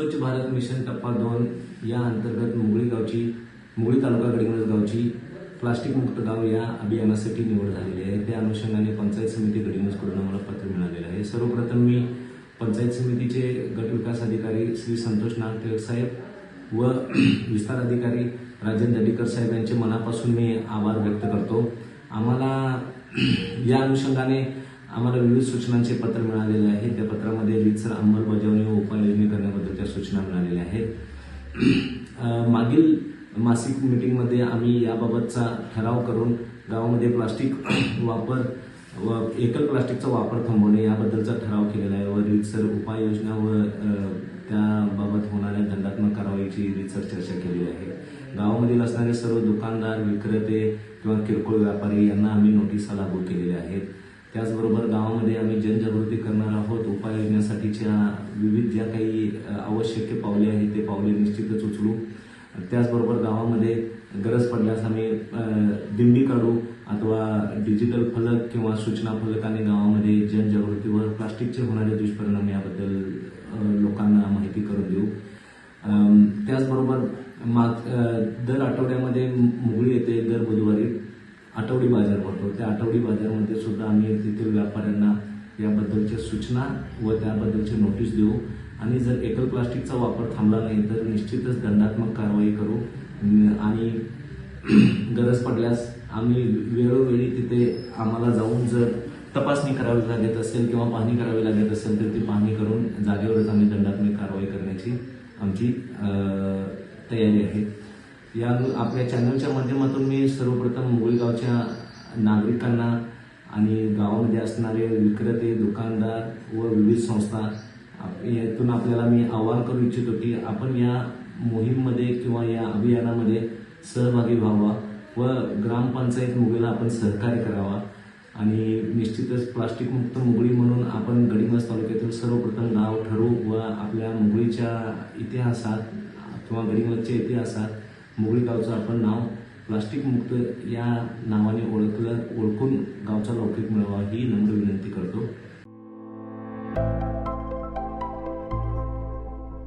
Swachh Bharat mission टप्पा दोन या अंतर्गत मुंगळी गावची मुंगळी तालुका गडिंग्लज गावची प्लास्टिक मुक्त गाव या अभियानासाठी निवड झालेली आहे. त्या अनुषंगाने पंचायत समिती गडिंग्लजकडून आम्हाला पत्र मिळालेलं आहे. सर्वप्रथम मी पंचायत समितीचे गटविकास अधिकारी श्री संतोष नागटिळक साहेब व विस्तार अधिकारी राजेंद्र दडीकर साहेब यांचे मनापासून मी आभार व्यक्त करतो. आम्हाला या अनुषंगाने आम्हाला विविध सूचनांचे पत्र मिळालेले आहे. त्या पत्रामध्ये रीतसर अंमलबजावणी व उपाययोजना करण्यात सूचना मिळालेल्या आहेत. मागील मासिक मीटिंगमध्ये आम्ही याबाबतचा ठराव करून गावामध्ये प्लास्टिक वापर व एकल प्लास्टिकचा वापर थांबवणे याबद्दलचा ठराव केलेला आहे व रितसर उपाययोजना व त्याबाबत होणाऱ्या दंडात्मक कारवाईची रितसर चर्चा केली आहे. गावामधील असणारे सर्व दुकानदार विक्रेते किंवा किरकोळ व्यापारी यांना आम्ही नोटिसा लागू केलेल्या आहेत त्याचबरोबर गावामध्ये आम्ही जनजागृती करणार आहोत. उपाययोजनेसाठीच्या विविध ज्या काही आवश्यक पावले आहेत ते पावले निश्चितच उचलू. त्याचबरोबर गावामध्ये गरज पडल्यास आम्ही दिंडी काढू अथवा डिजिटल फलक किंवा सूचना फलकाने गावामध्ये जनजागृतीवर प्लास्टिकचे होणारे दुष्परिणाम याबद्दल लोकांना माहिती करून देऊ. त्याचबरोबर माग दर आठवड्यामध्ये मुगळी येते दर बुधवारी आठवडी बाजार भरतो. त्या आठवडी बाजारामध्ये सुद्धा आम्ही व्यापाऱ्यांना याबद्दलच्या सूचना व त्याबद्दलचे नोटीस देऊ. आणि जर एकल प्लास्टिकचा वापर थांबला नाही तर निश्चितच दंडात्मक कारवाई करू. आणि गरज पडल्यास आम्ही वेळोवेळी तिथे आम्हाला जाऊन जर तपासणी करावी लागत असेल किंवा पाहणी करावी लागत असेल तर ती पाहणी करून जागेवरच आम्ही दंडात्मक कारवाई करण्याची आमची तयारी आहे. या आपल्या चॅनलच्या माध्यमातून मी सर्वप्रथम मुगळीगावच्या नागरिकांना आणि गावामध्ये असणारे विक्रेते दुकानदार व विविध संस्था यातून आपल्याला मी आवाहन करू इच्छितो की आपण या मोहीममध्ये किंवा या अभियानामध्ये सहभागी व्हावा व ग्रामपंचायत मुगळीला आपण सहकार्य करावा. आणि निश्चितच प्लास्टिकमुक्त मुगळी म्हणून आपण गडिंग्लज तालुक्यातील सर्वप्रथम गाव ठरवू व आपल्या मुगळीच्या इतिहासात किंवा गडिंग्लजच्या इतिहासात मुगळी गावचं आपण नाव प्लास्टिक मुक्त या नावाने ओळखलं ओळखून गावचा लौकिक मिळवा ही नम्र विनंती करतो